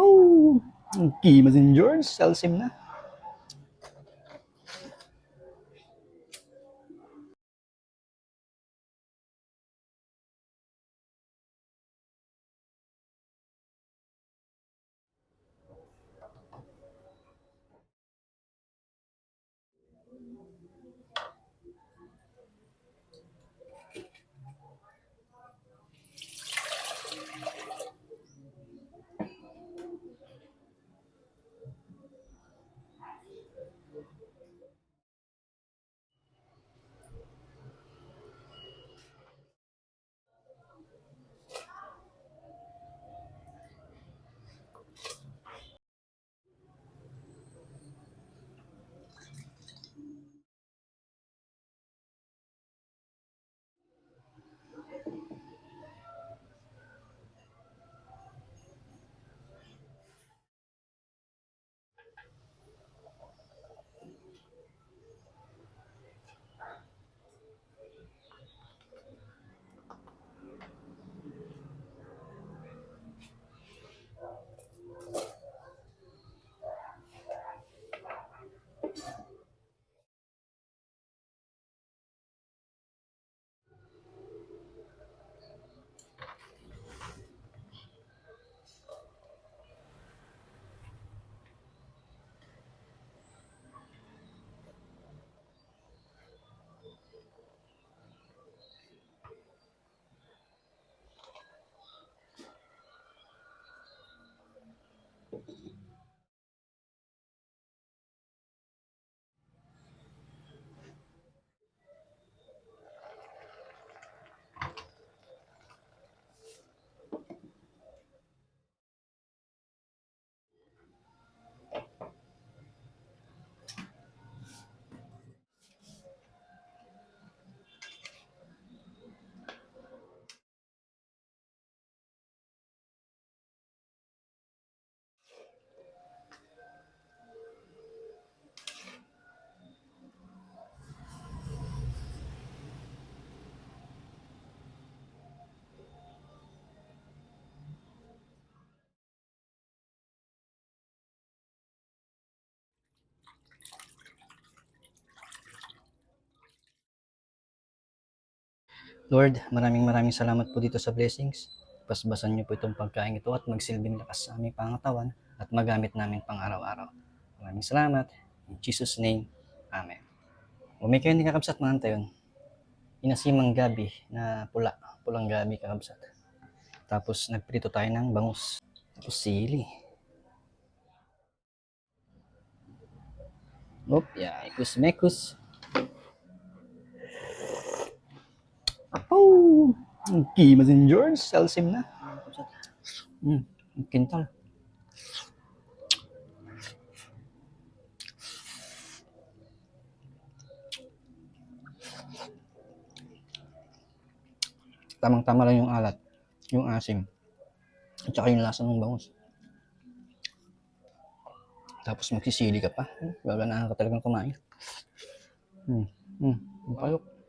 Oh, key mo si George, sell sim na. Lord, maraming maraming salamat po dito sa blessings. Pasbasan niyo po itong pagkain ito at magsilbing lakas sa aming pangatawan at magamit namin pang araw-araw. Maraming salamat. In Jesus' name, Amen. Umay kayo hindi kakabsat mga tayon. Inasimang gabi na pula. Pulang gabi kakabsat. Tapos nagprito tayo ng bangus. Tapos sili. Op, ya, ikus mekus. Oh, Key Messenger, Celsim na. Hmm, ang kintal. Tamang-tama lang yung alat, yung asim, at saka yung lasa ng bangus. Tapos magsisili ka pa. Hmm, Gaganahan ka talagang kumain. Hmm, hmm, ang payok.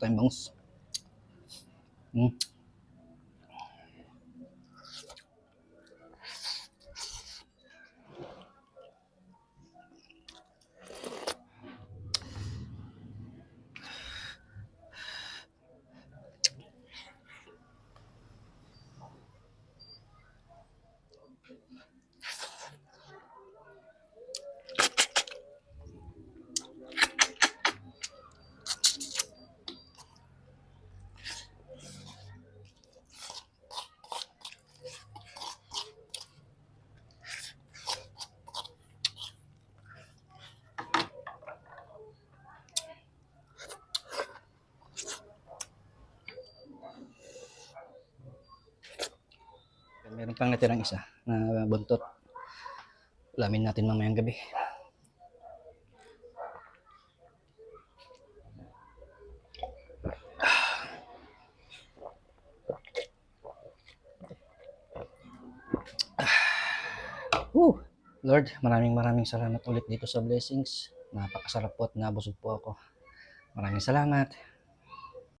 Tayong bangus. Meron pang natirang isa na buntot. Ulamin natin mamayang gabi. Whew. Lord, maraming maraming salamat ulit dito sa blessings. Napakasarap po at nabusog po ako. Maraming salamat.